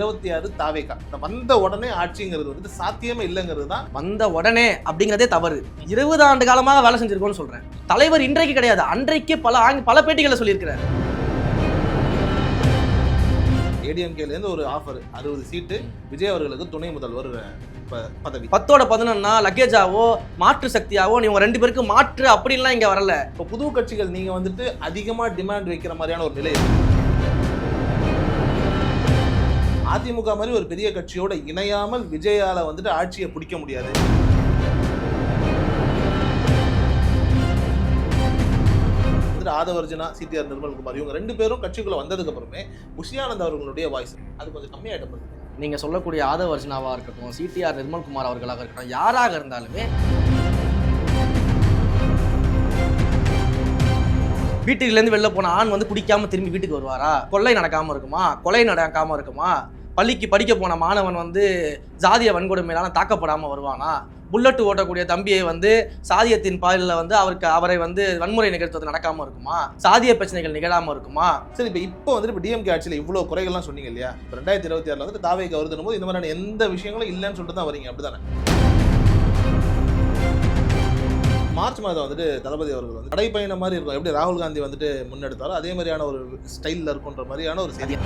இருபத்தி ஆறு தாவேகா இந்த வந்த உடனே ஆட்சிங்கிறது வந்துட்டு சாத்தியமே இல்லைங்கிறது தான் வந்த உடனே அப்படிங்கிறதே தவறு. இருபது ஆண்டு காலமாக வேலை செஞ்சிருக்கோம்னு சொல்றேன். தலைவர் இன்றைக்கு கிடையாது. அன்றைக்கு பல ஆங்க- பல பேட்டிகளை சொல்லியிருக்கிறார். ஏடிஎம்கேல இருந்து ஒரு ஆஃபர் அறுபது சீட்டு விஜய் அவர்களுக்கு துணை முதல்வர் பதவி. பத்தோட பதினொன்னா லக்கேஜாவோ மாற்று சக்தியாவோ இவங்க ரெண்டு பேருக்கு மாற்று அப்படின்லாம் இங்க வரல. இப்போ புது கட்சிகள் நீங்க வந்துட்டு அதிகமா டிமாண்ட் வைக்கிற மாதிரியான ஒரு நிலை. இருக்கு. அதிமுக மாதிரி ஒரு பெரிய கட்சியோட இணையாமல் விஜயால வந்துட்டு ஆட்சியை பிடிக்க முடியாது. ஆதவர்ஜனா சிடிஆர் நிர்மல்குமார் இவங்க ரெண்டு பேரும் கட்சிக்குள்ள வந்ததுக்கு அப்புறமே புஷியானந்த் அவர்களுடைய வாய்ஸ் அது கொஞ்சம் கம்மியாயிட்டப்படுது நீங்க சொல்லக்கூடிய ஆதவர்ஜனாவா இருக்கட்டும் சிடிஆர் நிர்மல்குமார் அவர்களாக இருக்கட்டும் யாராக இருந்தாலுமே வீட்டிலேருந்து வெளில போன ஆண் வந்து குடிக்காம திரும்பி வீட்டுக்கு வருவாரா? கொள்ளை நடக்காம இருக்குமா? கொலை நடக்காம இருக்குமா? பள்ளிக்கு படிக்க போன மாணவன் வந்து ஜாதிய வன்கொடுமையிலான தாக்கப்படாமல் வருவானா? புல்லட்டு ஓட்டக்கூடிய தம்பியை வந்து சாதியத்தின் பாலில் வந்து அவருக்கு அவரை வந்து வன்முறை நிகழ்த்துவது நடக்காமல் இருக்குமா? சாதிய பிரச்சனைகள் நிகழாமல் இருக்குமா? சரி இப்போ இப்போ வந்துட்டு இப்போ டிஎம்கே ஆட்சியில் இவ்வளோ குறைகள்லாம் சொன்னீங்க இல்லையா? இப்போ ரெண்டாயிரத்தி இருபத்தி ஆறில் வந்துட்டு தாவேக்கு வருதுன்னு போது இந்த மாதிரியான எந்த விஷயங்களும் இல்லைன்னு சொல்லிட்டு தான் வரீங்க. அப்படிதானே? மார்ச் மாதம் வந்துட்டு தளபதி அவர்கள் வந்து நடைப்பயணம் மாதிரி இருக்கும். எப்படி ராகுல் காந்தி வந்துட்டு முன்னெடுத்தாரோ அதே மாதிரியான ஒரு ஸ்டைலில் இருக்குன்ற மாதிரியான ஒரு செய்தி.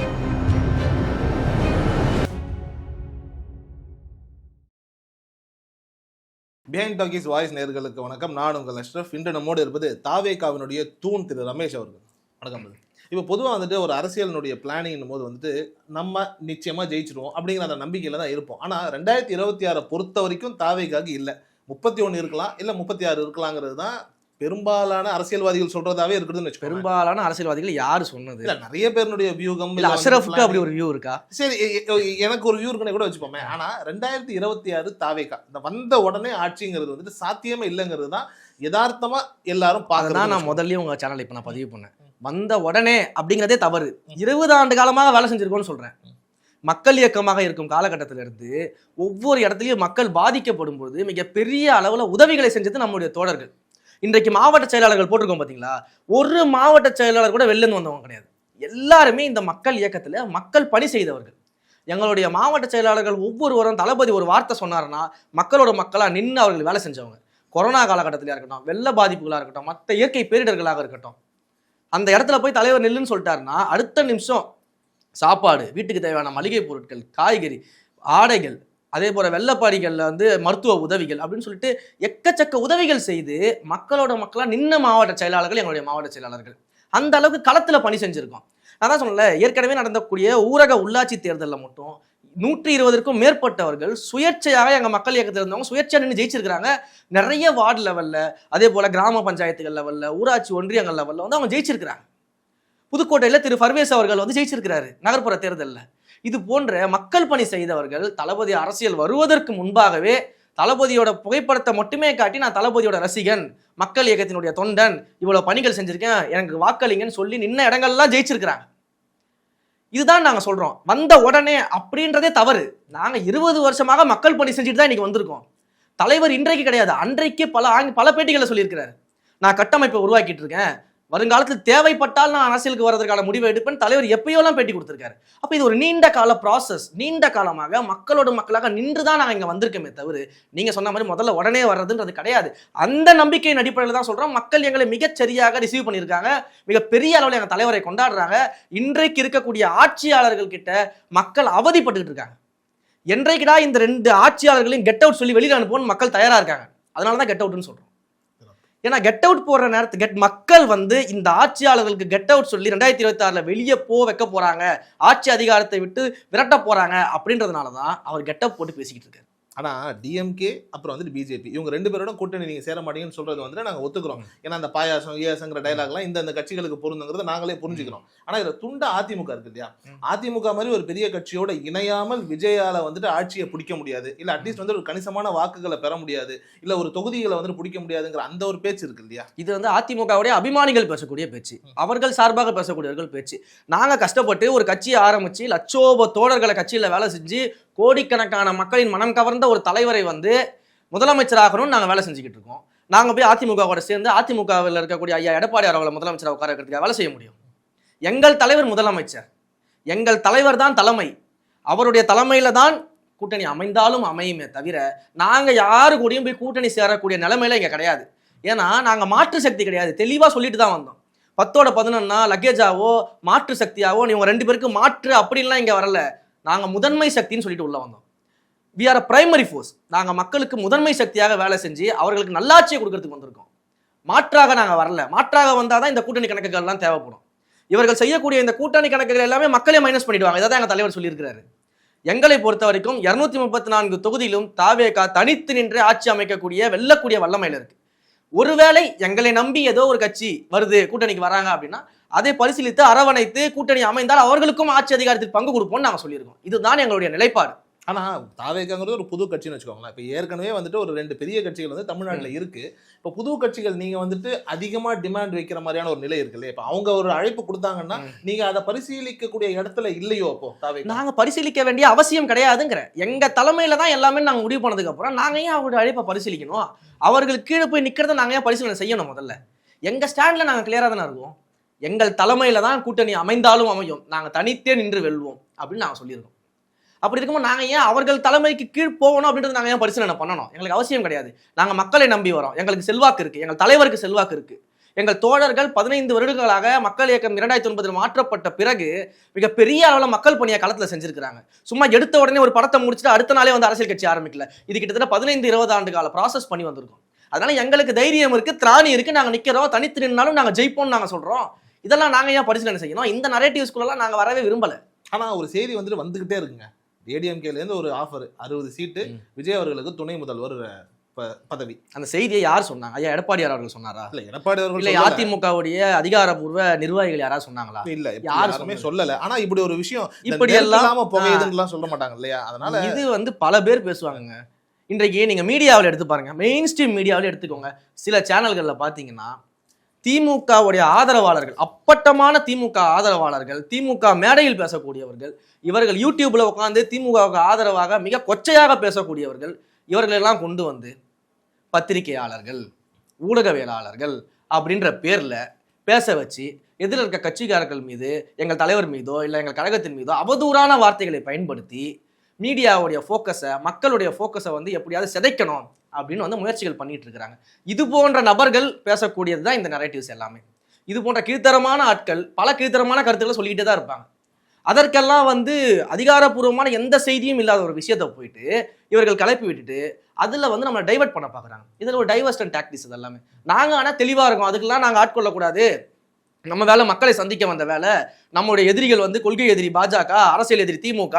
பிஹைண்ட் டாக்கிஸ் வாய்ஸ் நேர்களுக்கு வணக்கம். நான் உங்கள் அஷ்ரஃப் இன்று நம்மோடு இருப்பது தாவேகாவினுடைய தூண் திரு ரமேஷ் அவர்கள். வணக்கம் இப்போ பொதுவாக வந்துட்டு ஒரு அரசியலினுடைய பிளானிங் போது வந்துட்டு நம்ம நிச்சயமாக ஜெயிச்சிருவோம் அப்படிங்கிற அந்த நம்பிக்கையில் தான் இருப்போம். ஆனால் ரெண்டாயிரத்தி இருபத்தி ஆறை பொறுத்த வரைக்கும் தாவேகாக்கு இல்லை. முப்பத்தி ஒன்று இருக்கலாம் இல்லை முப்பத்தி ஆறு இருக்கலாங்கிறது தான் பெரும்பாலான அரசியல்வாதிகள் சொல்றதாவே இருக்குதுன்னு பெரும்பாலான அரசியல்வாதிகள் யாரு சொன்னது? இல்ல நிறைய பேருடைய வியூகம் இல்ல அஷ்ரஃப்க்கு அப்படி. ஒரு வியூ இருக்கா? சரி எனக்கு ஒரு வியூ இருக்குன்னு கூட வச்சுப்போமே ஆனா ரெண்டாயிரத்தி இருபத்தி ஆறு தாவேகா இந்த வந்த உடனே ஆட்சிங்கிறது வந்துட்டு சாத்தியமே இல்லைங்கிறது தான் யதார்த்தமா எல்லாரும் அதுதான் நான் பாக்குறேன் முதல்லயே உங்க சேனல் இப்ப நான் பதிவு பண்ணேன். வந்த உடனே அப்படிங்கிறதே தவறு. இருபது ஆண்டு காலமாக வேலை செஞ்சிருக்கோம்னு சொல்றேன். மக்கள் இயக்கமாக இருக்கும் காலகட்டத்தில இருந்து ஒவ்வொரு இடத்துலயும் மக்கள் பாதிக்கப்படும் போது மிகப்பெரிய அளவுல உதவிகளை செஞ்சது நம்முடைய தோழர்கள். இன்றைக்கு மாவட்ட செயலாளர்கள் போட்டிருக்கோம் பார்த்தீங்களா ஒரு மாவட்ட செயலாளர் கூட வெளிலேருந்து வந்தவங்க கிடையாது. எல்லாருமே இந்த மக்கள் இயக்கத்தில் மக்கள் பணி செய்தவர்கள். எங்களுடைய மாவட்ட செயலாளர்கள் ஒவ்வொருவரும் தளபதி ஒரு வார்த்தை சொன்னாருன்னா மக்களோட மக்களாக நின்று அவர்கள் வேலை செஞ்சவங்க. கொரோனா காலகட்டத்திலாக இருக்கட்டும் வெள்ள பாதிப்புகளாக இருக்கட்டும் மற்ற இயற்கை பேரிடர்களாக இருக்கட்டும். அந்த இடத்துல போய் தலைவர் நெல்லுன்னு சொல்லிட்டாருன்னா அடுத்த நிமிஷம் சாப்பாடு வீட்டுக்கு தேவையான மளிகை பொருட்கள் காய்கறி ஆடைகள் அதே போல வெள்ளப்பாடிகளில் வந்து மருத்துவ உதவிகள் அப்படின்னு சொல்லிட்டு எக்கச்சக்க உதவிகள் செய்து மக்களோட மக்களாக நின்ன மாவட்ட செயலாளர்கள் எங்களுடைய மாவட்ட செயலாளர்கள். அந்த அளவுக்கு களத்தில் பணி செஞ்சுருக்கோம். நான் தான் சொன்னல ஏற்கனவே நடந்தக்கூடிய ஊரக உள்ளாட்சி தேர்தலில் மட்டும் நூற்றி இருபதற்கும் மேற்பட்டவர்கள் சுயேட்சையாக எங்கள் மக்கள் இயக்கத்தில் இருந்தவங்க சுயேட்சையாக நின்று ஜெயிச்சிருக்கிறாங்க. நிறைய வார்டு லெவலில் அதே போல் கிராம பஞ்சாயத்துகள் லெவலில் ஊராட்சி ஒன்றியங்கள் லெவலில் வந்து அவங்க ஜெயிச்சிருக்கிறாங்க. புதுக்கோட்டையில் திரு பர்வேஸ் அவர்கள் வந்து ஜெயிச்சிருக்கிறாரு நகர்ப்புற தேர்தலில். இது போன்ற மக்கள் பணி செய்தவர்கள் தளபதி அரசியல் வருவதற்கு முன்பாகவே தளபதியோட புகைப்படத்தை மட்டுமே காட்டி நான் தளபதியோட ரசிகன் மக்கள் இயக்கத்தினுடைய தொண்டன் இவ்வளவு பணிகள் செஞ்சிருக்கேன் எனக்கு வாக்களிங்கன்னு சொல்லி நின்ன இடங்கள்லாம் ஜெயிச்சிருக்கிறாங்க. இதுதான் நாங்கள் சொல்றோம். வந்த உடனே அப்படின்றதே தவறு. நாங்கள் இருபது வருஷமாக மக்கள் பணி செஞ்சுட்டு தான் இன்னைக்கு வந்திருக்கோம். தலைவர் இன்றைக்கு கிடையாது. அன்றைக்கு பல ஆங் பல பேட்டிகளை சொல்லியிருக்கிறார். நான் கட்டமைப்பை உருவாக்கிட்டு இருக்கேன். வருங்காலத்தில் தேவைப்பட்டால் நான் அரசியலுக்கு வர்றதுக்கான முடிவை எடுப்பேன். தலைவர் எப்பயோலாம் பேட்டி கொடுத்துருக்காரு? அப்போ இது ஒரு நீண்ட கால ப்ராசஸ் நீண்ட காலமாக மக்களோட மக்களாக நின்று தான் நாங்கள் இங்கே வந்திருக்கோமே தவிர நீங்கள் சொன்ன மாதிரி முதல்ல உடனே வர்றதுன்றது கிடையாது. அந்த நம்பிக்கையின் அடிப்படையில் தான் சொல்கிறோம் மக்கள் எங்களை மிகச்சரியாக ரிசீவ் பண்ணியிருக்காங்க. மிகப்பெரிய அளவில் எங்கள் தலைவரை கொண்டாடுறாங்க. இன்றைக்கு இருக்கக்கூடிய ஆட்சியாளர்கள் கிட்ட மக்கள் அவதிப்பட்டுக்கிட்டு இருக்காங்க. என்றைக்குடா இந்த ரெண்டு ஆட்சியாளர்களையும் கெட் அவுட் சொல்லி வெளியில் அனுப்புவோம்னு மக்கள் தயாராக இருக்காங்க. அதனால தான் கெட் அவுட்னு சொல்கிறோம் ஏன்னா கெட் அவுட் போடுற நேரத்து கெட் மக்கள் வந்து இந்த ஆட்சியாளர்களுக்கு கெட் அவுட் சொல்லி ரெண்டாயிரத்தி இருபத்தி ஆறில் வெளியே போ வைக்க போகிறாங்க ஆட்சி அதிகாரத்தை விட்டு விரட்ட போகிறாங்க அப்படின்றதுனால தான் அவர் கெட்டப் போட்டு பேசிக்கிட்டு இருக்காரு. ஆனா டிஎம்கே அப்புறம் வந்துட்டு பிஜேபி இவங்க ரெண்டு பேரோட கூட்டணி நீங்க சேர மாட்டீங்கன்னு சொல்றது வந்துட்டு நாங்க ஒத்துக்கிறோம். ஏன்னா அந்த பாயாசம் ஏசங்கிற டைலாக்லாம் இந்த கட்சிகளுக்கு பொருந்துங்கிறத நாங்களே புரிஞ்சுக்கிறோம். ஆனா இதுல துண்ட அதிமுக இருக்கு இல்லையா? அதிமுக மாதிரி ஒரு பெரிய கட்சியோட இணையாமல் விஜயால வந்துட்டு ஆட்சியை பிடிக்க முடியாது. இல்ல அட்லீஸ்ட் வந்து ஒரு கணிசமான வாக்குகளை பெற முடியாது. இல்ல ஒரு தொகுதிகளை வந்துட்டு பிடிக்க முடியாதுங்கிற அந்த ஒரு பேச்சு இருக்கு இல்லையா? இது வந்து அதிமுகவுடைய அபிமானிகள் பேசக்கூடிய பேச்சு. அவர்கள் சார்பாக பேசக்கூடியவர்கள் பேச்சு. நாங்க கஷ்டப்பட்டு ஒரு கட்சியை ஆரம்பிச்சு லட்சோப தோழர்களை கட்சியில வேலை செஞ்சு கோடிக்கணக்கான மக்களின் மனம் கவர்ந்த ஒரு தலைவரை வந்து முதலமைச்சராகணும்னு நாங்கள் வேலை செஞ்சுக்கிட்டு இருக்கோம். நாங்கள் போய் அதிமுகவோட சேர்ந்து அதிமுகவில் இருக்கக்கூடிய ஐயா எடப்பாடி அவர்களை முதலமைச்சராக உட்கார வைக்கிறதுக்காக வேலை செய்ய முடியும். எங்கள் தலைவர் முதலமைச்சர். எங்கள் தலைவர் தான் தலைமை. அவருடைய தலைமையில தான் கூட்டணி அமைந்தாலும் அமையுமே தவிர நாங்கள் யாரு கூடயும் போய் கூட்டணி சேரக்கூடிய நிலைமையில இங்கே கிடையாது. ஏன்னா நாங்கள் மாற்று சக்தி கிடையாது. தெளிவாக சொல்லிட்டு தான் வந்தோம். பத்தோட பதினொன்னா லக்கேஜாவோ மாற்று சக்தியாவோ நீங்கள் ரெண்டு பேருக்கு மாற்று அப்படின்லாம் இங்கே வரல. நாங்கள் முதன்மை சக்தின்னு சொல்லிட்டு உள்ள வந்தோம். வி ஆர் பிரைமரி ஃபோர்ஸ் நாங்கள் மக்களுக்கு முதன்மை சக்தியாக வேலை செஞ்சு அவர்களுக்கு நல்லாட்சியை கொடுக்கறதுக்கு வந்திருக்கோம். மாற்றாக நாங்கள் வரல. மாற்றாக வந்தால் தான் இந்த கூட்டணி கணக்குகள்லாம் தேவைப்படும். இவர்கள் செய்யக்கூடிய இந்த கூட்டணி கணக்குகள் எல்லாமே மக்களே மைனஸ் பண்ணிடுவாங்க. இதை தான் எங்கள் தலைவர் சொல்லியிருக்கிறாரு. எங்களை பொறுத்த வரைக்கும் இரநூத்தி முப்பத்தி நான்கு தொகுதியிலும் தாவேகா தனித்து நின்று ஆட்சி அமைக்கக்கூடிய வெல்லக்கூடிய வல்லமையில இருக்கு. ஒருவேளை எங்களை நம்பி ஏதோ ஒரு கட்சி வருது கூட்டணிக்கு வராங்க அப்படின்னா அதை பரிசீலித்து அரவணைத்து கூட்டணி அமைந்தால் அவர்களுக்கும் ஆட்சி அதிகாரத்தில் பங்கு கொடுப்போம்னு நாங்க சொல்லியிருக்கோம். இதுதான் எங்களுடைய நிலைப்பாடு. ஆனா தாவேக்காங்கிறது ஒரு புது கட்சின்னு வச்சுக்கோங்களேன். இப்போ ஏற்கனவே வந்துட்டு ஒரு ரெண்டு பெரிய கட்சிகள் வந்து தமிழ்நாட்டுல இருக்கு. இப்போ புது கட்சிகள் நீங்க வந்துட்டு அதிகமா டிமாண்ட் வைக்கிற மாதிரியான ஒரு நிலை இருக்கு இல்லையா இப்போ அவங்க ஒரு அழைப்பு கொடுத்தாங்கன்னா நீங்க அதை பரிசீலிக்கக்கூடிய இடத்துல இல்லையோ அப்போ தாவேக்கா நாங்க பரிசீலிக்க வேண்டிய அவசியம் கிடையாதுங்கிற. எங்க தலைமையில தான் எல்லாமே நாங்க முடிவு பண்ணதுக்கு அப்புறம் நாங்க ஏன் அவருடைய அழைப்பை பரிசீலிக்கணும்? அவர்களுக்கு கீழே போய் நிக்கிறத நாங்க ஏன் பரிசீலனை செய்யணும் முதல்ல? எங்க ஸ்டாண்ட்ல நாங்க கிளியரா தானே இருக்கோம்? எங்கள் தலைமையில தான் கூட்டணி அமைந்தாலும் அமையும். நாங்கள் தனித்தே நின்று வெல்வோம் அப்படின்னு நாங்கள் சொல்லியிருக்கோம். அப்படி இருக்கும்போது நாங்கள் ஏன் அவர்கள் தலைமைக்கு கீழ் போகணும் அப்படின்றது நாங்கள் ஏன் பரிசீலனை பண்ணணும்? எங்களுக்கு அவசியம் கிடையாது. நாங்கள் மக்களை நம்பி வரோம். எங்களுக்கு செல்வாக்கு இருக்குது எங்கள் தலைவருக்கு செல்வாக்கு இருக்குது எங்கள் தோழர்கள் பதினைந்து வருடங்களாக மக்கள் இயக்கம் இரண்டாயிரத்தி ஒன்பதில் மாற்றப்பட்ட பிறகு மிகப்பெரிய அளவில் மக்கள் பணியை களத்தில் செஞ்சிருக்கிறாங்க. சும்மா எடுத்த உடனே ஒரு படத்தை முடிச்சுட்டு அடுத்த நாளே வந்து அரசியல் கட்சி ஆரம்பிக்கல. இது கிட்டத்தட்ட பதினைந்து இருபது ஆண்டு கால ப்ராசஸ் பண்ணி வந்திருக்கோம். அதனால எங்களுக்கு தைரியம் இருக்கு திராணி இருக்கு. நாங்கள் நிற்கிறோம் தனித்து நின்னாலும் நாங்கள் ஜெயிப்போம்னு நாங்கள் சொல்கிறோம் இதெல்லாம் நாங்க ஏன் பரிசீலனை செய்யணும்? இந்த நரேட்டிவ்ஸ்குள்ளலாம் நாங்க வரவே விரும்பல. ஆனா ஒரு செய்தி வந்துட்டு வந்துகிட்டே இருக்குங்க. ஏடிஎம்கேல இருந்து ஒரு ஆஃபர் அறுபது சீட்டு. விஜய் அவர்களுக்கு துணை முதல்வர் பதவி. அந்த செய்தியை யார் சொன்னாங்க? ஐயா எடப்பாடியார் அவர்கள் சொன்னாரா? இல்ல எடப்பாடி அவர்கள் இல்ல. அதிமுகவுடைய அதிகாரப்பூர்வ நிர்வாகிகள் யாராவது சொன்னாங்களா? இல்ல யாருமே? சொல்லல. ஆனா இப்படி ஒரு விஷயம் இப்படி எல்லாம் புகையுதுன்னு சொல்ல மாட்டாங்க இல்லையா? அதனால இது வந்து பல பேர் பேசுவாங்கங்க. இன்றைக்கு நீங்க மீடியாவில் எடுத்து பாருங்க. மெயின் ஸ்ட்ரீம் மீடியாவில் எடுத்துக்கோங்க. சில சேனல்களில் பார்த்தீங்கன்னா திமுகவுடைய ஆதரவாளர்கள் அப்பட்டமான திமுக ஆதரவாளர்கள் திமுக மேடையில் பேசக்கூடியவர்கள் இவர்கள் யூடியூப்ல உட்காந்து திமுகவுக்கு ஆதரவாக மிக கொச்சையாக பேசக்கூடியவர்கள் இவர்களெல்லாம் கொண்டு வந்து பத்திரிகையாளர்கள் ஊடகவியலாளர்கள் அப்படின்ற பேர்ல பேச வச்சு எதிரில் இருக்க கட்சிக்காரர்கள் மீது எங்கள் தலைவர் மீதோ இல்லை எங்கள் கழகத்தின் மீதோ அவதூறான வார்த்தைகளை பயன்படுத்தி மீடியாவுடைய ஃபோக்கஸை மக்களுடைய ஃபோக்கஸை வந்து எப்படியாவது சிதைக்கணும். அப்படின்னு வந்து முயற்சிகள் பண்ணிட்டு இருக்கிறாங்க. இது போன்ற நபர்கள் பேசக்கூடியது தான் இந்த நரேட்டிவ்ஸ் எல்லாமே. இது போன்ற கீழ்த்தரமான ஆட்கள் பல கீழ்த்தரமான கருத்துக்களை சொல்லிக்கிட்டே தான் இருப்பாங்க. அதற்கெல்லாம் வந்து அதிகாரப்பூர்வமான எந்த செய்தியும் இல்லாத ஒரு விஷயத்தை போயிட்டு இவர்கள் கலப்பி விட்டுட்டு அதில் வந்து நம்மளை டைவர்ட் பண்ண பார்க்குறாங்க. இதில் ஒரு டைவர்ஸ்டன் டாக்டிஸ் இது எல்லாமே நாங்கள் ஆனால் தெளிவாக இருக்கோம். அதுக்கெல்லாம் நாங்கள் ஆட்கொள்ளக்கூடாது நம்ம வேலை மக்களை சந்திக்க வந்த வேலை. நம்முடைய எதிரிகள் வந்து கொள்கை எதிரி பாஜக அரசியல் எதிரி திமுக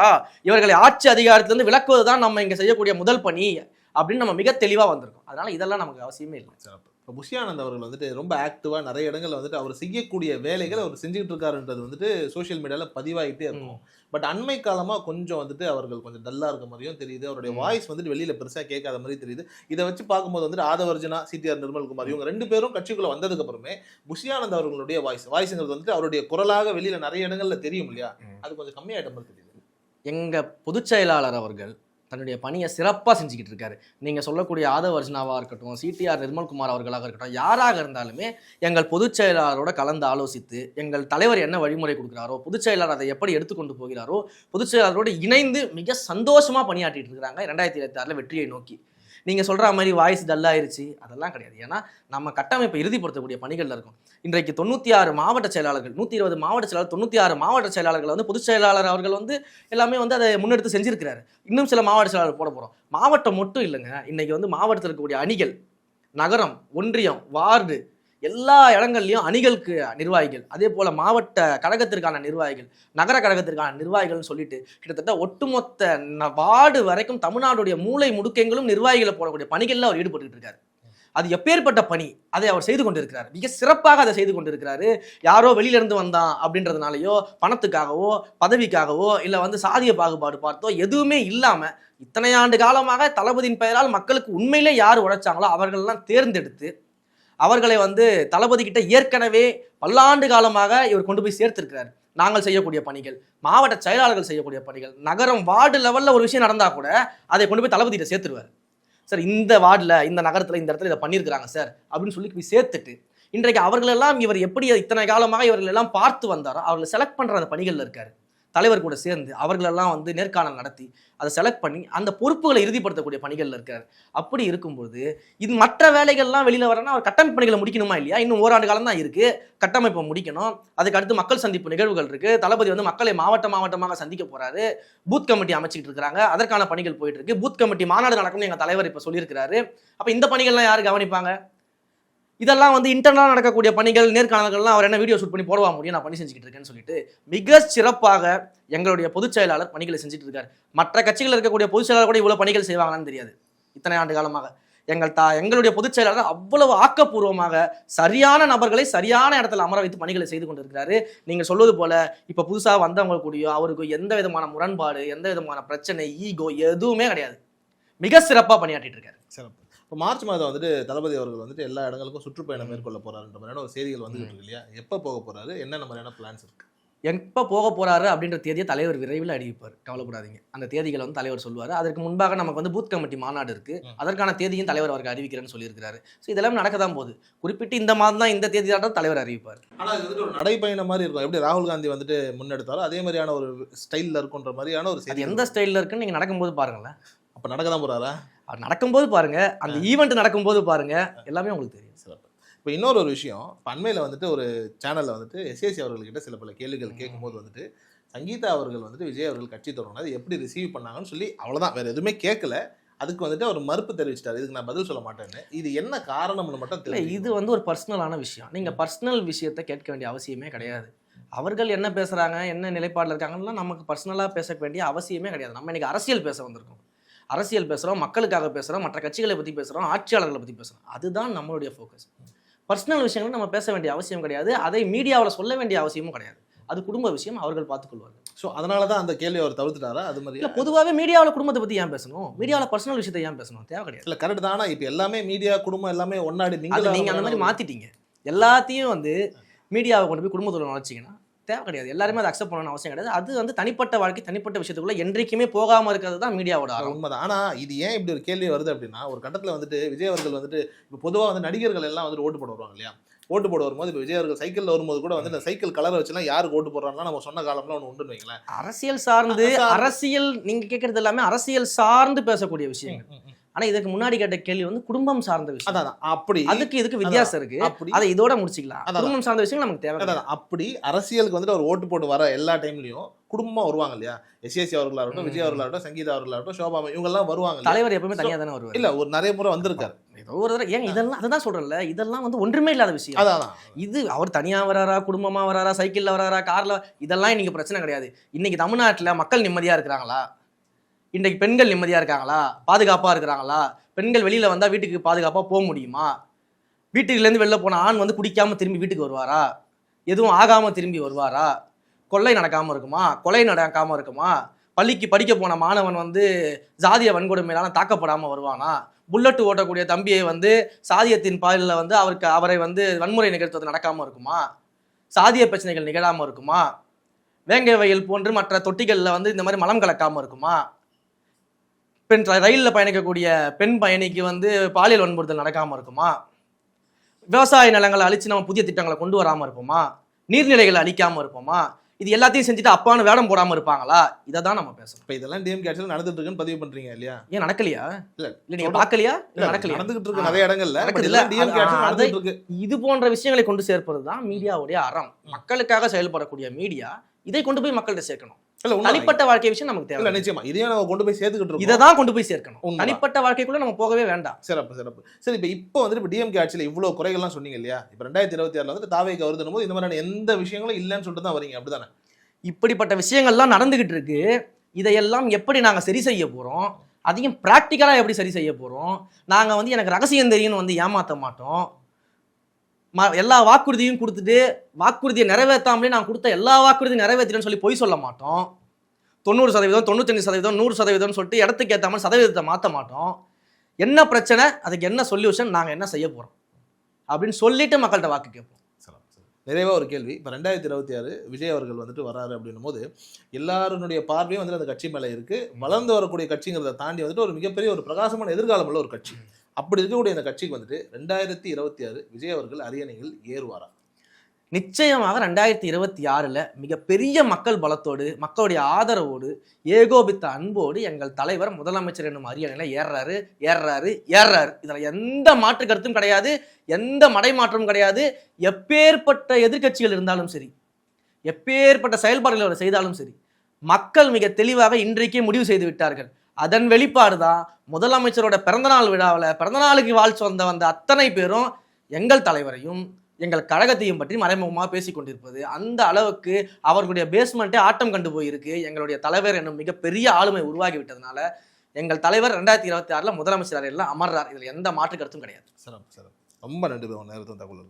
இவர்களை ஆட்சி அதிகாரத்திலிருந்து விலக்குவது தான் நம்ம இங்கே செய்யக்கூடிய முதல் பணி. அப்படின்னு நம்ம மிக தெளிவாக வந்திருக்கோம். அதனால இதெல்லாம் நமக்கு அவசியமே இல்லை. சிறப்பு. இப்போ புஷியானந்த் அவர்கள் வந்துட்டு ரொம்ப ஆக்டிவா நிறைய இடங்கள்ல வந்துட்டு அவர் செய்யக்கூடிய வேலைகளை அவர் செஞ்சுக்கிட்டு இருக்காருன்றது வந்துட்டு சோஷியல் மீடியால பதிவாயிட்டே இருக்கும். பட் அண்மை காலமா கொஞ்சம் வந்துட்டு அவர்கள் கொஞ்சம் டல்லா இருக்க மாதிரியும் தெரியுது. அவருடைய. வாய்ஸ் வந்துட்டு வெளியில பெருசா கேட்காத மாதிரி தெரியுது. இதை வச்சு பார்க்கும்போது வந்துட்டு ஆதவர்ஜனா சிடிஆர் நிர்மல்குமார் இவங்க ரெண்டு பேரும் கட்சிக்குள்ள வந்ததுக்கு அப்புறமே புஷியானந்த் அவர்களுடைய வாய்ஸ் வாய்ஸ்ங்கிறது வந்துட்டு அவருடைய குரலாக வெளியில நிறைய இடங்கள்ல தெரியும் இல்லையா. அது கொஞ்சம் கம்மியாயிட்ட மாதிரி தெரியுது. எங்க பொதுச் செயலாளர் அவர்கள் தன்னுடைய பணியை சிறப்பாக செஞ்சுக்கிட்டு இருக்காரு. நீங்கள் சொல்லக்கூடிய ஆதவ அர்ஜுனாவாக இருக்கட்டும் சிடிஆர் நிர்மல்குமார் அவர்களாக இருக்கட்டும் யாராக இருந்தாலுமே எங்கள் பொதுச் செயலாளரோட கலந்து ஆலோசித்து எங்கள் தலைவர் என்ன வழிமுறை கொடுக்குறாரோ பொதுச் செயலாளர் அதை எப்படி எடுத்துக்கொண்டு போகிறாரோ பொதுச் செயலாளரோடு இணைந்து மிக சந்தோஷமாக பணியாற்றிட்டு இருக்கிறாங்க ரெண்டாயிரத்தி இருபத்தி ஆறில் வெற்றியை நோக்கி. நீங்கள் சொல்கிற மாதிரி வாய்ஸ் டல்லாயிருச்சு அதெல்லாம் கிடையாது. ஏன்னா நம்ம கட்டமைப்பை இறுதிப்படுத்தக்கூடிய பணிகளில் இருக்கும். இன்றைக்கு தொண்ணூற்றி ஆறு மாவட்ட செயலாளர்கள் நூற்றி இருபது மாவட்ட செயலாளர் தொண்ணூற்றி ஆறு மாவட்ட செயலாளர்கள் வந்து பொதுச் செயலாளர் அவர்கள் வந்து எல்லாமே வந்து அதை முன்னெடுத்து செஞ்சிருக்கிறாரு. இன்னும் சில மாவட்ட செயலாளர் போட போகிறோம் மாவட்டம் மட்டும் இல்லைங்க இன்றைக்கி வந்து மாவட்டத்தில் இருக்கக்கூடிய அணிகள் நகரம் ஒன்றியம் வார்டு எல்லா இடங்கள்லையும் அணிகளுக்கு நிர்வாகிகள். அதே போல் மாவட்ட கழகத்திற்கான நிர்வாகிகள் நகர கழகத்திற்கான நிர்வாகிகள்னு சொல்லிட்டு கிட்டத்தட்ட ஒட்டுமொத்த ந- வார்டு வரைக்கும் தமிழ்நாடுடைய மூளை முடுக்கங்களும் நிர்வாகிகளை போடக்கூடிய பணிகளில் அவர் ஈடுபட்டு இருக்காரு அது எப்பேற்பட்ட பணி? அதை அவர் செய்து கொண்டிருக்கிறார். மிக சிறப்பாக அதை செய்து கொண்டிருக்கிறாரு. யாரோ வெளியிலேருந்து வந்தான் அப்படின்றதுனாலையோ பணத்துக்காகவோ பதவிக்காகவோ இல்லை வந்து சாதிய பாகுபாடு பார்த்தோ எதுவுமே இல்லாமல் இத்தனை ஆண்டு காலமாக தளபதியின் பெயரால் மக்களுக்கு உண்மையிலே யார் உழைச்சாங்களோ அவர்களெல்லாம் தேர்ந்தெடுத்து அவர்களை வந்து தளபதி கிட்ட ஏற்கனவே பல்லாண்டு காலமாக இவர் கொண்டு போய் சேர்த்திருக்கிறார். நாங்கள் செய்யக்கூடிய பணிகள் மாவட்ட செயலாளர்கள் செய்யக்கூடிய பணிகள் நகரம் வார்டு லெவலில் ஒரு விஷயம் நடந்தால் கூட அதை கொண்டு போய் தளபதியிட்ட சேர்த்துருவார். சார் இந்த வார்டில் இந்த நகரத்தில் இந்த இடத்துல இதை பண்ணியிருக்கிறாங்க சார் அப்படின்னு சொல்லி போய் சேர்த்துட்டு இன்றைக்கு அவர்களெல்லாம் இவர் எப்படி இத்தனை காலமாக இவர்கள் எல்லாம் பார்த்து வந்தாரோ அவர்களை செலக்ட் பண்ணுற அந்த பணிகளில் இருக்காரு. தலைவர் கூட சேர்ந்து அவர்களெல்லாம் வந்து நேர்காணல் நடத்தி அதை செலக்ட் பண்ணி அந்த பொறுப்புகளை இறுதிப்படுத்தக்கூடிய பணிகளில் இருக்கார். அப்படி இருக்கும்போது இது மற்ற வேலைகள்லாம் வெளியில் வரனா அவர் கட்டமைப்பு பணிகளை முடிக்கணுமா இல்லையா? இன்னும் ஓராண்டு காலம் தான் இருக்குது கட்டமைப்பை முடிக்கணும். அதுக்கு அடுத்து மக்கள் சந்திப்பு நிகழ்வுகள் இருக்குது தளபதி வந்து மக்களை மாவட்ட மாவட்டமாக சந்திக்க போகிறாரு பூத் கமிட்டி அமைச்சிக்கிட்டு இருக்கிறாங்க. அதற்கான பணிகள் போயிட்டு இருக்கு. பூத் கமிட்டி மாநாடு நடக்கும்னு எங்கள் தலைவர் இப்போ சொல்லியிருக்கிறாரு. அப்போ இந்த பணிகள்லாம் யார் கவனிப்பாங்க? இதெல்லாம் வந்து இன்டர்னலாக நடக்கக்கூடிய பணிகள் நேர்காணல்கள்லாம் அவர் என்ன வீடியோ ஷூட் பண்ணி போடவா முடியும் நான் பணி செஞ்சுக்கிட்டு இருக்கேன்னு சொல்லிட்டு மிக சிறப்பாக எங்களுடைய பொதுச் செயலாளர் பணிகளை செஞ்சுட்டு இருக்காரு. மற்ற கட்சிகள் இருக்கக்கூடிய பொதுச் செயலாளர் கூட இவ்வளோ பணிகள் செய்வாங்களான்னு தெரியாது. இத்தனை ஆண்டு காலமாக. எங்கள் தா எங்களுடைய பொதுச் செயலாளர் அவ்வளவு ஆக்கப்பூர்வமாக சரியான நபர்களை சரியான இடத்துல அமர வைத்து பணிகளை செய்து கொண்டிருக்கிறாரு. நீங்கள் சொல்வது போல இப்போ புதுசாக வந்தவங்க கூடயோ அவருக்கு எந்த விதமான முரண்பாடு எந்த விதமான பிரச்சனை ஈகோ எதுவுமே கிடையாது. மிக சிறப்பாக பணியாற்றிட்டு இருக்காரு. சிறப்பு. இப்போ மார்ச் மாதம் வந்துட்டு தளபதி அவர்கள் வந்துட்டு எல்லா இடங்களுக்கும் சுற்றுப்பயணம் மேற்கொள்ள போறாருன்ற மாதிரியான ஒரு செய்திகள் வந்துகிட்டு இருக்கு இல்லையா? எப்போ போக போறாரு? என்னென்ன மாதிரியான பிளான்ஸ் இருக்கு? எப்போ போக போறாரு அப்படின்ற தேதியை தலைவர் விரைவில் அறிவிப்பார். கவலைப்படாதீங்க. அந்த தேதிகளை வந்து தலைவர் சொல்லுவார். அதற்கு முன்பாக நமக்கு வந்து பூத் கமிட்டி மாநாடு இருக்கு. ம். அதற்கான தேதியும் தலைவர் அவருக்கு அறிவிக்கிறேன்னு சொல்லியிருக்காரு ஸோ இதெல்லாம் நடக்க தான் போகுது. குறிப்பிட்டு இந்த மாதம் தான் இந்த தேதி தான் தலைவர் அறிவிப்பார். ஆனா இது வந்துட்டு ஒரு நடைப்பயணம் மாதிரி இருக்கும். எப்படி ராகுல் காந்தி வந்துட்டு முன்னெடுத்தாரோ அதே மாதிரியான ஒரு ஸ்டைல்ல இருக்குன்ற மாதிரியான ஒரு எந்த ஸ்டைலில் இருக்குன்னு நீங்க நடக்கும்போது பாருங்களேன். அப்ப நடக்க தான் போறாரா? அது நடக்கும்போது பாருங்க அந்த ஈவெண்ட் நடக்கும்போது பாருங்க எல்லாமே உங்களுக்கு தெரியும். சிறப்பு. இப்போ இன்னொரு ஒரு விஷயம் இப்போ அண்மையில் வந்துட்டு ஒரு சேனலில் வந்துட்டு எஸ்ஏசி அவர்கள்கிட்ட சில பல கேள்விகள் கேட்கும்போது வந்துட்டு சங்கீதா அவர்கள் வந்துட்டு விஜய் அவர்கள் கட்சி தொடங்கினது அது எப்படி ரிசீவ் பண்ணாங்கன்னு சொல்லி அவ்வளோதான் வேற எதுவுமே கேட்கல. அதுக்கு வந்துட்டு அவர் மறுப்பு தெரிவிச்சிட்டாரு இதுக்கு நான் பதில் சொல்ல மாட்டேன்னு. இது என்ன காரணம்னு மட்டும் தெரியல இது வந்து ஒரு பர்சனலான விஷயம். நீங்க பர்சனல் விஷயத்தை கேட்க வேண்டிய அவசியமே கிடையாது. அவர்கள் என்ன பேசுறாங்க என்ன நிலைப்பாடில் இருக்காங்கலாம் நமக்கு பர்சனலாக பேச வேண்டிய அவசியமே கிடையாது. நம்ம இன்னைக்கு அரசியல் பேச வந்திருக்கோம். அரசியல் பேசுகிறோம் மக்களுக்காக பேசுகிறோம் மற்ற கட்சிகளை பற்றி பேசுகிறோம் ஆட்சியாளர்களை பற்றி பேசுகிறோம் அதுதான் நம்மளுடைய ஃபோக்கஸ் பர்சனல் விஷயங்கள் நம்ம பேச வேண்டிய அவசியம் கிடையாது. அதை மீடியாவில் சொல்ல வேண்டிய அவசியமும் கிடையாது. அது குடும்ப விஷயம் அவர்கள் பார்த்துக்கொள்வார்கள் ஸோ அதனால தான் அந்த கேள்வி அவர் தவிர்த்துட்டாரா? அது மாதிரி இல்லை பொதுவாகவே மீடியாவில் குடும்பத்தை பற்றி ஏன் பேசணும்? மீடியாவில் பர்சனல் விஷயத்தை ஏன் பேசணும்? தேவை கிடையாது. இல்லை கரெக்ட் தானா? இப்போ எல்லாமே மீடியா குடும்பம் எல்லாமே ஒன்னாடி அது நீங்க அந்த மாதிரி மாத்திட்டீங்க. எல்லாத்தையும் வந்து மீடியாவை கொண்டு போய் குடும்பத்தோட நுழைச்சிங்கன்னா தேவை கிடையாது எல்லாருமே அதை அக்செப்ட் பண்ணணும் அவசியம் கிடையாது. அது வந்து தனிப்பட்ட வாழ்க்கை தனிப்பட்ட விஷயத்துக்குள்ள என்றைக்குமே போகாம இருக்கிறது தான் மீடியாவோட உண்மைதான். ஆனா இது ஏன் இப்படி ஒரு கேள்வி வருது அப்படின்னா ஒரு கட்டத்துல வந்துட்டு விஜய் அவர்கள் வந்துட்டு இப்போ பொதுவா வந்து நடிகர்கள் எல்லாம் வந்துட்டு ஓட்டு போட வருவாங்க இல்லையா? ஓட்டு போட வரும்போது இப்போ விஜய் அவர்கள் சைக்கிள்ல வரும்போது கூட வந்து இந்த சைக்கிள் கலரை வச்சுலாம் யாருக்கு ஓட்டு போடுறாங்கன்னா நம்ம சொன்ன காலம்லாம் ஒன்று உண்டுன்னு வைங்களேன். அரசியல் சார்ந்து சார்ந்து. அரசியல் நீங்க கேட்கறது எல்லாமே அரசியல் சார்ந்து பேசக்கூடிய விஷயங்கள். ஆனா இதுக்கு முன்னாடி கேட்ட கேள்வி வந்து குடும்பம் சார்ந்த விஷயம் அதான். அப்படி அதுக்கு இதுக்கு வித்தியாசம் இருக்கு அப்படி அதை இதோட முடிச்சுக்கலாம். குடும்பம் சார்ந்த விஷயங்கள் நமக்கு தேவை அதான். அப்படி அரசியலுக்கு வந்துட்டு அவர் ஓட்டு போட்டு வர எல்லா டைம்லயும் குடும்பமா வருவாங்க இல்லையா எஸ்எஸ்சி அவர்களா இருக்கட்டும். விஜய் அவர்களா இருக்கட்டும் சங்கீதா அவர்களா இருக்கட்டும் சோபா இவங்க எல்லாம் வருவாங்க? தலைவர் எப்பவுமே தனியா தானே வருவார் இல்ல ஒரு நிறைய முறை வந்திருக்காரு ஏதோ ஒரு தடவை ஏங்க இதெல்லாம் அதுதான் சொல்றேன்ல இதெல்லாம் வந்து ஒன்றுமே இல்லாத விஷயம் அதான். இது அவர் தனியா வராரா குடும்பமா வராரா சைக்கிள்ல வராரா கார்ல இதெல்லாம் இன்னைக்கு பிரச்சனை கிடையாது இன்னைக்கு தமிழ்நாட்டுல மக்கள் நிம்மதியா இருக்கிறாங்களா இன்றைக்கு பெண்கள் நிம்மதியாக இருக்காங்களா? பாதுகாப்பாக இருக்கிறாங்களா? பெண்கள் வெளியில் வந்தால் வீட்டுக்கு பாதுகாப்பாக போக முடியுமா? வீட்டுக்குலேருந்து வெளில போன ஆண் வந்து குடிக்காமல் திரும்பி வீட்டுக்கு வருவாரா? எதுவும் ஆகாமல் திரும்பி வருவாரா? கொள்ளை நடக்காமல் இருக்குமா? கொலை நடக்காமல் இருக்குமா? பள்ளிக்கு படிக்க போன மாணவன் வந்து சாதிய வன்கொடுமையிலான தாக்கப்படாமல் வருவானா? புல்லட் ஓட்டக்கூடிய தம்பியை வந்து சாதியத்தின் பாலில் வந்து அவருக்கு அவரை வந்து வன்முறை நிகழ்த்துவது நடக்காமல் இருக்குமா? சாதிய பிரச்சனைகள் நிகழாமல் இருக்குமா? வேங்கை வயல் போன்று மற்ற தொட்டிகளில் வந்து இந்த மாதிரி மலம் கலக்காமல் இருக்குமா? பெண் ரயிலில் பயணிக்கக்கூடிய பெண் பயணிக்கு வந்து பாலியல் வன்புறுத்தல் நடக்காம இருக்குமா? விவசாய நிலங்களை அழிச்சு நம்ம புதிய திட்டங்களை கொண்டு வராம இருப்போமா நீர்நிலைகளை அழிக்காம இருப்போமா இது எல்லாத்தையும் செஞ்சுட்டு அப்பான்னு வேடம் போடாம இருப்பாங்களா? இதை தான் நம்ம பேசணும். இப்ப இதெல்லாம் டிஎம் கேட்சல் நடந்துட்டு இருக்குன்னு பதிவு பண்றீங்க இல்லையா? ஏன் நடக்கலையா? இல்ல, இல்ல நீங்க சொல்றேன். பார்க்கலையா? நடக்கலையா? நடந்துகிட்டு இருக்கு. நிறைய இடங்கள்ல இல்ல? டிஎம் அதை- நடந்துட்டு இருக்கு. இது போன்ற விஷயங்களை கொண்டு சேர்ப்பது தான் மீடியாவுடைய அறம். மக்களுக்காக செயல்படக்கூடிய மீடியா இதை கொண்டு போய் மக்கள்கிட்ட சேர்க்கணும். இல்ல தனிப்பட்ட வாழ்க்கை விஷயம் நமக்கு தேவை நிச்சயமா. இதையும் நம்ம கொண்டு போய் சேர்த்துக்கிட்டு இருக்கோம். இதை தான் கொண்டு போய் சேர்க்கணும். தனிப்பட்ட வாழ்க்கைக்குள்ள நம்ம போகவே வேண்டாம். சிறப்பு சிறப்பு. சரி இப்போ இப்போ வந்துட்டு இப்போ டிஎம்கே ஆட்சியில் இவ்வளோ குறைகள்லாம் சொன்னீங்க இல்லையா? இப்போ ரெண்டாயிரத்தி இருபத்தி ஆறில் வந்துட்டு தாவைக்கு வருதுன்னு போது இந்த மாதிரியான எந்த விஷயங்களும் இல்லைன்னு சொல்லிட்டு தான் வரீங்க அப்படிதானே? இப்படிப்பட்ட விஷயங்கள்லாம் நடந்துகிட்டு இருக்கு. இதையெல்லாம் எப்படி நாங்க சரி செய்ய போறோம்? அதையும் பிராக்டிக்கலா எப்படி சரி செய்ய போறோம்? நாங்க வந்து எனக்கு ரகசியம் தெரியும்னு வந்து ஏமாத்த மாட்டோம். எல்லா வாக்குறுதியும் கொடுத்துட்டு வாக்குறுதியை நிறைவேற்றாமலே நான் கொடுத்த எல்லா வாக்குறுதியும் நிறைவேற்றினேன்னு சொல்லி பொய் சொல்ல மாட்டோம். தொண்ணூறு சதவீதம் தொண்ணூத்தஞ்சு சதவீதம் நூறு சதவீதம் சொல்லிட்டு இடத்துக்கு ஏற்ற மாதிரி சதவீதத்தை மாற்ற மாட்டோம். என்ன பிரச்சனை? அதுக்கு என்ன சொல்யூஷன் நாங்கள் என்ன செய்ய போகிறோம் அப்படின்னு சொல்லிட்டு மக்கள்கிட்ட வாக்கு கேட்போம். நிறைவாக ஒரு கேள்வி. இப்போ ரெண்டாயிரத்தி இருபத்தி ஆறு விஜய் அவர்கள் வந்துட்டு வராரு அப்படின்னும் போது எல்லாருடைய பார்வையும் வந்துட்டு அந்த கட்சி மேலே இருக்குது வளர்ந்து வரக்கூடிய கட்சிங்கிறத தாண்டி வந்துட்டு ஒரு மிகப்பெரிய ஒரு பிரகாசமான எதிர்காலம் உள்ள ஒரு கட்சி. அப்படி இருக்கக்கூடிய இந்த கட்சிக்கு வந்துட்டு ரெண்டாயிரத்தி இருபத்தி ஆறு விஜய் அவர்கள் அரியணையில் ஏறுவாரா? நிச்சயமாக ரெண்டாயிரத்தி இருபத்தி ஆறில் மிகப்பெரிய மக்கள் பலத்தோடு மக்களுடைய ஆதரவோடு ஏகோபித்த அன்போடு எங்கள் தலைவர் முதலமைச்சர் என்னும் அரியணையில் ஏறுறாரு ஏறுறாரு ஏறுறாரு. இதில் எந்த மாற்று கருத்தும் கிடையாது எந்த மடைமாற்றமும் கிடையாது. எப்பேற்பட்ட எதிர்க்கட்சிகள் இருந்தாலும் சரி எப்பேற்பட்ட செயல்பாடுகள் அவர் செய்தாலும் சரி மக்கள் மிக தெளிவாக இன்றைக்கே முடிவு செய்து விட்டார்கள். அதன் வெளிப்பாடு தான் முதலமைச்சரோட பிறந்தநாள் விழாவில் பிறந்தநாளுக்கு வாழ்த்து வந்த வந்த அத்தனை பேரும் எங்கள் தலைவரையும் எங்கள் கழகத்தையும் பற்றி மறைமுகமாக பேசி கொண்டிருப்பது. அந்த அளவுக்கு அவர்களுடைய பேஸ்மெண்ட்டே ஆட்டம் கண்டு போயிருக்கு. எங்களுடைய தலைவர் என்னும் மிகப்பெரிய ஆளுமை உருவாகி விட்டதுனால எங்கள் தலைவர் ரெண்டாயிரத்தி இருபத்தி ஆறில் முதலமைச்சர் அறையில் அமர்றார். இதில் எந்த மாற்று கருத்தும் கிடையாது. சிறப்பு சிறப்பு. ரொம்ப நன்றி bro, தகவல்